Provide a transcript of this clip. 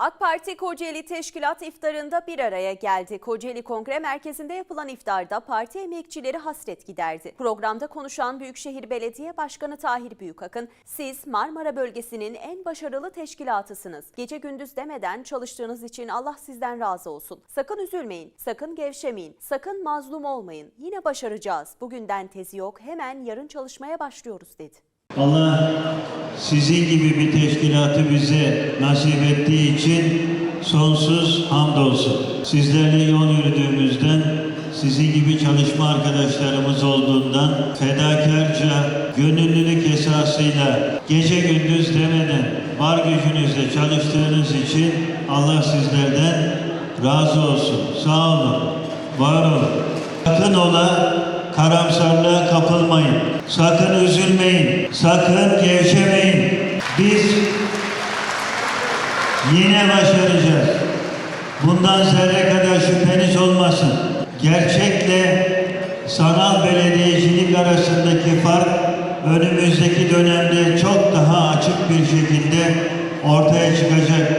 AK Parti Kocaeli Teşkilat iftarında bir araya geldi. Kocaeli Kongre Merkezi'nde yapılan iftarda parti emekçileri hasret giderdi. Programda konuşan Büyükşehir Belediye Başkanı Tahir Büyükakın, siz Marmara bölgesinin en başarılı teşkilatısınız. Gece gündüz demeden çalıştığınız için Allah sizden razı olsun. Sakın üzülmeyin, sakın gevşemeyin, sakın mazlum olmayın. Yine başaracağız. Bugünden tezi yok, hemen yarın çalışmaya başlıyoruz dedi. Allah sizin gibi bir teşkilatı bize nasip ettiği için sonsuz hamdolsun. Sizlerle yol yürüdüğümüzden, sizin gibi çalışma arkadaşlarımız olduğundan fedakarca, gönüllülük esasıyla gece gündüz demeden var gücünüzle çalıştığınız için Allah sizlerden razı olsun. Sağ olun, var olun. Sakın ola karamsarlığa kapılmayın. Sakın üzülmeyin. Sakın gevşemeyin. Biz yine başaracağız. Bundan zerre kadar şüpheniz olmasın. Gerçekle sanal belediyecilik arasındaki fark önümüzdeki dönemde çok daha açık bir şekilde ortaya çıkacak.